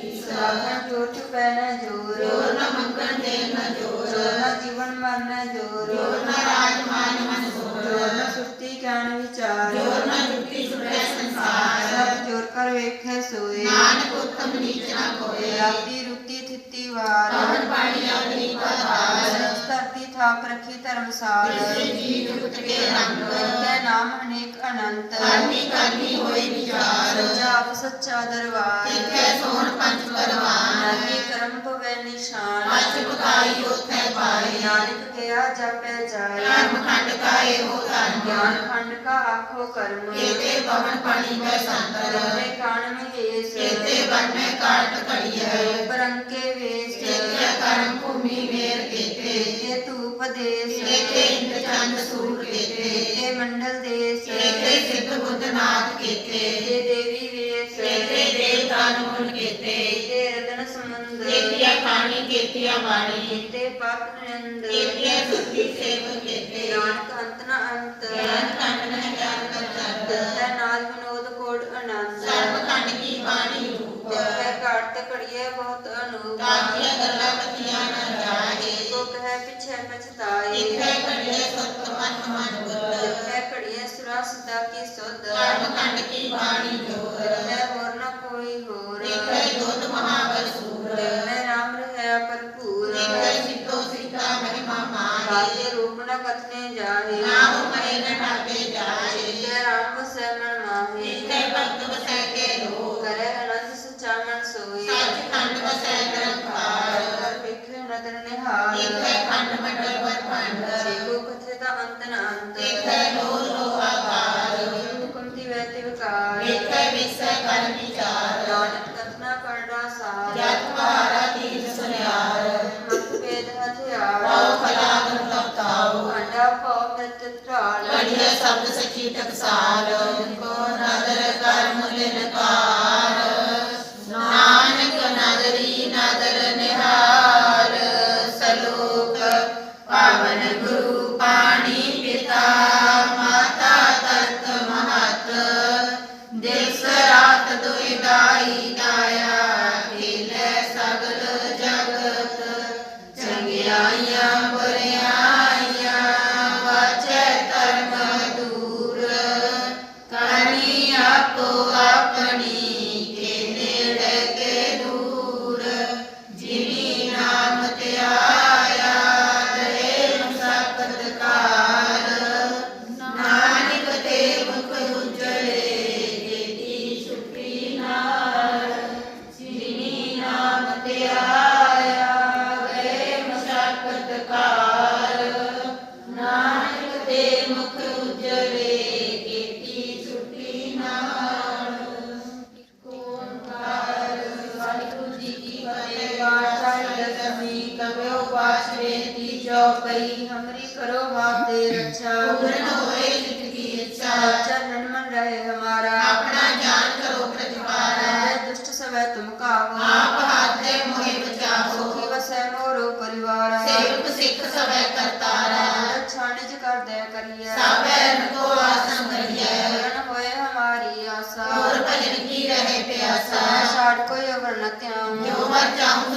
ਸਾਖਣ ਜੋਰ ਚੁਪੈ ਨ ਜੋਰ ਜੋਰ ਨ ਮੰਗਣ ਦੇ ਨ ਜੋਰ ਜੋਰ ਨ ਜੀਵਨ ਮਨ ਨ ਜੋਰ ਜੋਰ ਨ ਰਾਜ ਮਾਨ ਮਨ ਜੋਰ ਸੋਰ ਨ ਸੁਰਤੀ ਗਿਆਨ ਵਿਚਾਰ। ਜੋਰ ਨ ਜੁਗਤੀ ਛੁਟੈ ਸੰਸਾਰ। ਸਭ ਜੋਰ ਕਰ ਵੇਖੈ ਸੋਏ। ਨਾਨਕ ਉਤਮ ਨੀਚ ਨ ਕੋਏ ਰਾਤੀ ਰੱਖੀ ਧਰਮਸਾਲ ਜੀ ਜੁਗਤ ਕੇ ਰੰਗ। ਤੈ ਨਾਮ ਅਨੇਕ ਅਨੰਤ। ਕਰਨੀ ਕਰਨੀ ਹੋਈ ਵਿਚਾਰ। ਆਪ ਸੱਚਾ ਦਰਬਾਰ। ਤਿੱਥੈ ਸੋਣ ਪੰਜ ਪਰਵਾਨ। ਨਾਨਕੇ ਕਰਮ ਭਵੈ ਨਿਸ਼ਾਨ। ਪਛ ਪਕਾਈ ਉਥੈ ਪਾਈ ਨਾਨਕ ਕਿਆ ਜਪੈ ਜਾਏ। ਕਰਮ ਖੰਡ ਕਾ ਇਹੋ ਧਨ ਗਿਆਨ ਖੰਡ ਕਾ ਆਖੋ ਕਰਮ। ਕੇਤੇ ਪਵਨ ਪਾਣੀ ਕੈ ਸੰਤਰ। ਤੇ ਕਾਣ ਮਹੇਸ਼ ਕੇਤੇ ਬੰਨੇ ਕਾਟ ਘੜੀਐ। ਬਰੰਕੇ ਵੇਸ਼। ਤੇ ਧੂਪ ਦੇਸ਼ ਕੇਤੇ ਇੰਦ ਚੰਦ ਸੂਰ ਕੇਤੇ। ਤੇ ਮੰਡਲ ਦੇਸ਼। ਕੇਤੇ ਸਿੱਧ ਬੁੱਧ ਨਾਥ ਕੇਤੇ। ਤੇ ਦੇਵੀ ਵੇਸ਼। ਕੇਤੇ ਦੇਵਤਾ ਨੂਨ ਕੇਤੇ। ਤੇ ਰਤਨ ਸਮੁੰਦ ਕੇਤੀਆ ਖਾਣੀ ਕੇਤੀਆ ਬਾਣੀ। ਤੇ ਪਾਪ ਨੰਦ ਕੇਤੀਆ ਸੁੱਤੀ ਸੇਵ ਕੇਤੇ। ਨਾਨਕ ਅੰਤ ਨ ਅੰਤ ਗਿਆਨ ਖੰਡ ਨਹਿ ਗਿਆਨ ਕਰਤੱਤ ਦਸੈ ਨਾਲ ਵਿਨੋਦ ਕੋਡ ਅਨੰਦ। ਸਰਬ ਖੰਡ ਕੀ ਬਾਣੀ ਰੂਪ। ਦੇਖੈ ਘਾਟ ਤੇ ਘੜੀਏ ਬਹੁਤ ਅਨੂਪ। ਕਾਜੀਆਂ ਪਿਛੈ ਪਛਤਾਏ ਇਥੇ ਘੜੀਏ ਸਤ ਮਨ ਮਨ ਬੁੱਧ। ਦੇਖੈ ਘੜੀਏ ਸੁਰਾ ਸਦਾ ਕੀ ਸੁਧ। ਕਰਮ ਖੰਡ ਕੀ ਬਾਣੀ ਜੋਰ ਦੇਖੈ ਹੋਰ ਨ ਕੋਈ ਹੋਰ। ਇਥੇ ਜੋਤ ਮਹਾਬਲ ਸੂਰ। ਦੇਖੈ ਰਾਮ ਰਹਿ ਭਰਪੂਰ। ਇਥੇ ਸਿੱਧੋ ਸਿੱਧਾ ਮਹਿਮਾ ਮਾਹੀ ਕਾਜੇ ਰੂਪ ਨ ਕਥਨੇ ਜਾਹੇ। ਨਾਮ ਮਰੇ ਨ ਢਾਕੇ ਜਾਏ ਇਥੇ ਰਾਮ ਮਨ ਮਾਹੀ। ਇਥੇ ਭਗਤ ਵਸੈ ਕੇ ਲੋਕ ਕਰੈ ਅਨੰਦ ਸਚਾ ਮਨ ਸੋਈ ਸੱਚ ਖੰਡ ਵਸੈ ਨਿਰੰਕਾਰ ਕਰ ਵੇਖੇ ਨਦਰ ਨਿਹਾਲ ਇਥੇ ਮੰਡਲ ਵਰਪੰਡ ਜੇ ਕੋ ਕਥੇ ਦਾ ਅੰਤ ਨ ਅੰਤ ਇਥੇ ਲੋ ਲੋ ਆਕਾਰ ਦੀ ਵੈਤੇ ਵਿਕਾਰ ਇਥੇ ਵਿਸੈ ਕਰ ਵਿਚਾਰ ਨਾਨਕ ਕਥਨਾ ਕਰਦਾ ਸਾਰ ਜਤ ਮਹਾਰਾ ਤੀਜ ਸੁਨਿਆਰ ਮਤ ਭੇਦ ਹਥਿਆਰ ਪਾਉ ਖਲਾ ਦੁਰਲਭ ਤਾਉ ਅੰਡਾ ਪਾਉ ਮਿਤ ਤ੍ਰਾਲ ਕੜੀਏ ਸ਼ਬਦ ਸਖੀ ਟਕਸਾਲ ਕੋ ਨਦਰ ਪਈ ਹਮਰੀ ਕਰੋ ਬਾਤੇ ਰੱਛਾ। ਪੂਰਨ ਹੋਏ ਜਿਤ ਕੀ ਇੱਛਾ। ਚਰਨ ਮਨ ਰਹੇ ਹਮਾਰਾ। ਆਪਣਾ ਜਾਨ ਕਰੋ ਪ੍ਰਤਿਪਾਰਾ ਦੁਸ਼ਟ ਸਵੈ ਤੁਮ ਕਾਵੋ। ਆਪ ਹਾਥੇ ਮੋਹਿ ਬਚਾਵੋ। ਸੁਖੀ ਵਸੈ ਮੋਰੋ ਪਰਿਵਾਰ। ਸੇਵਕ ਸਿੱਖ ਸਵੈ ਕਰਤਾਰਾ। ਛਾਣਿਜ ਕਰਦੇ ਕਰੀਏ ਸਾਬੈ ਕੋ ਆਸਨ ਕਰੀਐ ਪੂਰਨ ਹੋਏ ਹਮਾਰੀ ਆਸਾ। ਹੋਰ ਭਜਨ ਕੀ ਰਹੇ ਪਿਆਸਾ। ਛਾੜ ਕੋਈ ਅਵਰ ਨ ਧਿਆਨ ਜੋ ਮਰ ਚਾਹੂੰ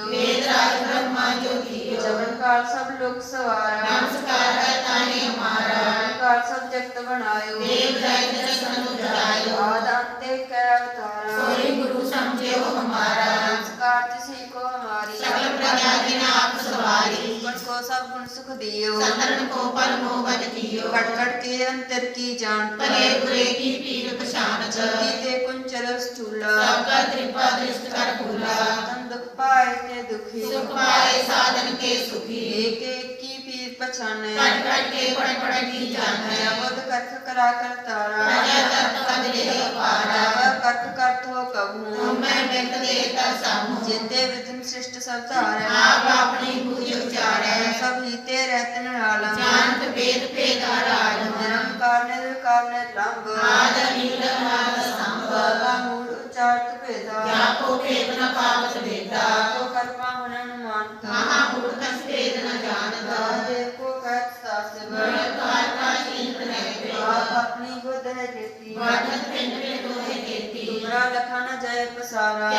ਕੀਓ ਵੇਦ ਰਾਜ ਬ੍ਰਹਮਾ ਜੋ ਕੀਓ ਜਬਨ ਕਾਲ ਸਭ ਲੋਕ ਸਵਾਰਾ ਨਮਸਕਾਰ ਹੈ ਤਾਨੇ ਹਮਾਰਾ। ਕਾਲ ਸਭ ਜਗਤ ਬਣਾਇਓ। ਦੇਵ ਦਾਇ ਦਰਸ਼ਨ ਉਜਾਇਓ ਆਦ ਅੰਤੇ ਕੈ ਅਵਤਾਰਾ। ਸੋਈ ਗੁਰੂ ਸਮਝਿਓ ਹਮਾਰਾ। ਨਮਸਕਾਰ ਤਿਸੀ ਕੋ ਸਭ ਗੁਣ ਸੁਖ ਦਿਓ। ਸਤਰਨ ਕੋ ਪਰ ਮੋਹ ਬਦ ਕੀਓ। ਕਟ ਕਟ ਕੇ ਅੰਤਰ ਕੀ ਜਾਣ ਭਲੇ ਬੁਰੇ ਕੀ ਪੀਰ ਪਛਾਨਤ ਜਲਦੀ ਤੇ ਕੁੰਚਲ ਸਟੂਲਾ ਸਭ ਕਾ ਤ੍ਰਿਪਾ ਦ੍ਰਿਸ਼ਟ ਕਰ ਭੂਲਾ। ਤਨ ਦੁਖ ਪਾਏ ਤੇ ਦੁਖੀ। ਸੁਖ ਪਾਏ ਸਾਧਨ ਕੇ ਸੁਖੀ। ਏਕ ਏਕ ਪਛਾਨੇ। ਕਟ ਕਟ ਕੇ ਪੜ ਪੜ ਕੀ ਜਾਣੈ ਅਬਦ ਕਰਖ ਕਰਾ ਕਰ ਤਾਰਾ। ਪ੍ਰਜਾ ਤਤ ਕਦ ਰਹੇ ਅਪਾਰਾ ਕਰਖ ਕਰਥ ਹੋ ਕਬੂ ਮੈਂ ਬਿੰਦ ਦੇ ਤਾ ਸਾਮੂ। ਜੇਤੇ ਵਿਦਨ ਸ੍ਰਿਸ਼ਟ ਸਭ ਧਾਰੈ। ਆਪ ਆਪਣੀ ਬੁਝ ਉਚਾਰੈ। ਸਭ ਹੀਤੇ ਰਹਿਤ ਨਿਰਾਲਮ ਜਾਣਤ ਭੇਦ ਗੁਦ ਹੈ ਜੇਤੀ ਵਾਜਤ ਪਿੰਡ ਮੇ ਦੋਹੇ ਕੇਤੀ ਤੁਮਰਾ ਲਖਾ ਨ ਜਾਏ ਪਸਾਰਾ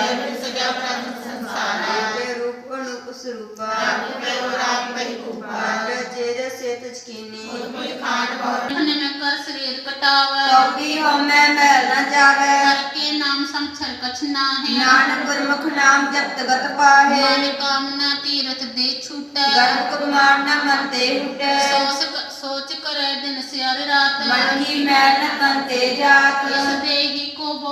ਕਟਾਵੈ ਕੌਡੀ ਹਉਮੈ ਮੈਲ ਨ ਜਾਵੇ। ਹਰ ਕੇ ਨਾਮ ਸੰਛਰ ਕਛ ਨਾਹੀ। ਨਾਨਕ ਗੁਰਮੁਖ ਨਾਮ ਜਪਤ ਗਤ ਪਾਹੇ। ਮਨ ਕਾਮਨਾ ਤੀਰਥ ਦੇ ਛੂਟੈ। ਗਰਭ ਕੁਮਾਰ ਨ ਮਨ ਤੇ ਹੁਟੈ ਸੋਚ ਸੋਚ ਕਰੈ ਦਿਨ ਸਿਆਰ ਰਾਤ। ਮਨ ਕੀ ਮੈਲ ਨ ਤਨ ਤੇ ਬਹੁ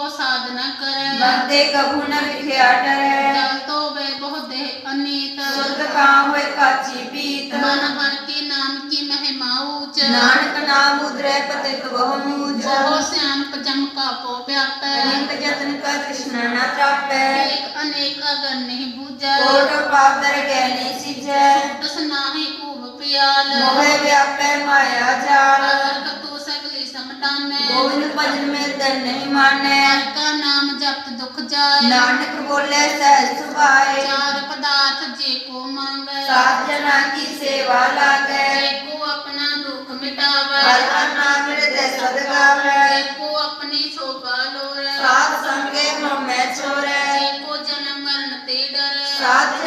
ਸਾਧਨਾ ਕਰੈ। ਬੰਦੇ ਕਬੂ ਨ ਵਿਖਿਆ ਟਰੈ ਜਲ ਤੋ ਵੇ ਬਹੁ ਦੇਹ ਅਨੀਤ। ਸੁਧ ਕਾਂ ਹੋਏ ਕਾਚੀ ਪੀਤ। ਮਨ ਹਰ ਕੇ ਨਾਮ ਕੀ ਮਹਿਮਾ ਊਚ। ਨਾਨਕ ਨਾਮ ਉਦਰੈ ਪਤਿਤ ਬਹੁ ਮੂਜ ਬਹੁ ਸਿਆਣਪ ਜਮ ਕਾ ਪੋ ਵਿਆਪੈ। ਅਨੇਕ ਜਤਨ ਕਾ ਤ੍ਰਿਸ਼ਨਾ ਨ ਤਰਾਪੈ ਏਕ ਅਨੇਕ ਅਗਰ ਨਹੀਂ ਬੂਝੈ। ਕੋਟ ਪਾਪ ਦਰ ਗਹਿ ਸਿਜੈ ਦਸ ਨਾਹੀ ਊਬ ਪਿਆਲ। ਮੋਹਿ ਵਿਆਪੈ ਮਾਇਆ ਜਾਲ। ਸਗਲੀ ਸਮਟਾਨੈ ਗੋਬਿੰਦ ਭਜਨ ਮੇ ਦਰ ਨਹੀਂ ਮਾਨੈ ਕਾ ਨਾਮ ਜਪਤ ਦੁਖ ਜਾਏ। ਨਾਨਕ ਬੋਲੇ ਸਹਿਜ ਸੁਭਾਏ। ਚਾਰ ਪਦਾਰਥ ਜੇ ਕੋ ਮੰਗੈ। ਸਾਧ ਜਨਾ ਕੀ ਸੇਵਾ ਲਾਗੈ। ਜੇ ਕੋ ਆਪਣਾ ਦੁਖ ਮਿਟਾਵੈ। ਹਰ ਹਰ ਨਾਮ ਹਿਰਦੈ ਸਦ ਗਾਵੈ। ਜੇ ਕੋ ਆਪਣੀ ਸ਼ੋਭਾ ਲੋਰੈ ਸਾਧ ਸੰਗੇ ਹਉਮੈ ਛੋਰੈ ਜੇ ਕੋ ਜਨਮ ਮਰਨ ਤੇ ਡਰੈ। ਸਾਧ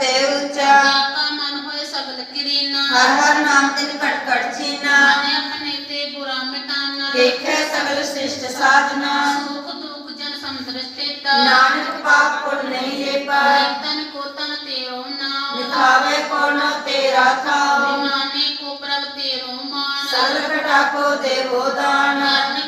ਤੇ ਉੱਚਾ। ਕਾ ਮਨ ਹੋਏ ਸਗਲ ਕਿਰੀਨਾ। ਹਰ ਹਰ ਨਾਮ ਤਿਨ ਕਟ ਕਟ ਚੀਨਾ ਮਨ ਆਪਣੇ ਤੇ ਬੁਰਾ ਮਿਟਾਨਾ। ਦੇਖੈ ਸਗਲ ਸ੍ਰਿਸ਼ਟ ਸਾਧਨਾ। ਸੁਖ ਦੁਖ ਜਨ ਸਮੁਦਰ ਸਥਿਤਾ। ਨਾਨਕ ਪਾਪ ਪੁੰਨ ਨਹੀਂ ਪਾਏ। ਤਨ ਕੋ ਤਨ ਤੇਰੋ ਨਾਮ ਲਿਖਾਵੇ ਕੋਨ ਤੇਰਾ ਥਾਉ। ਬਿਮਾਨੇ ਕੋ ਪ੍ਰਭ ਤੇਰੋ ਮਾਨ ਸਗਲ ਕਟਾ ਕੋ ਦੇਵੋ ਦਾਨ। ਸੁਆਮੀ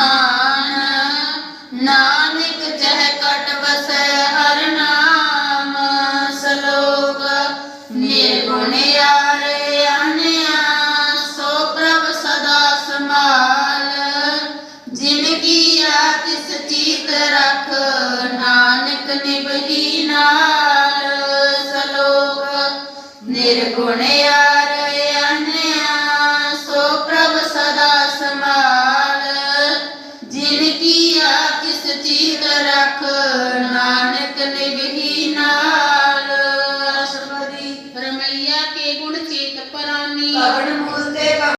ਸਗਲ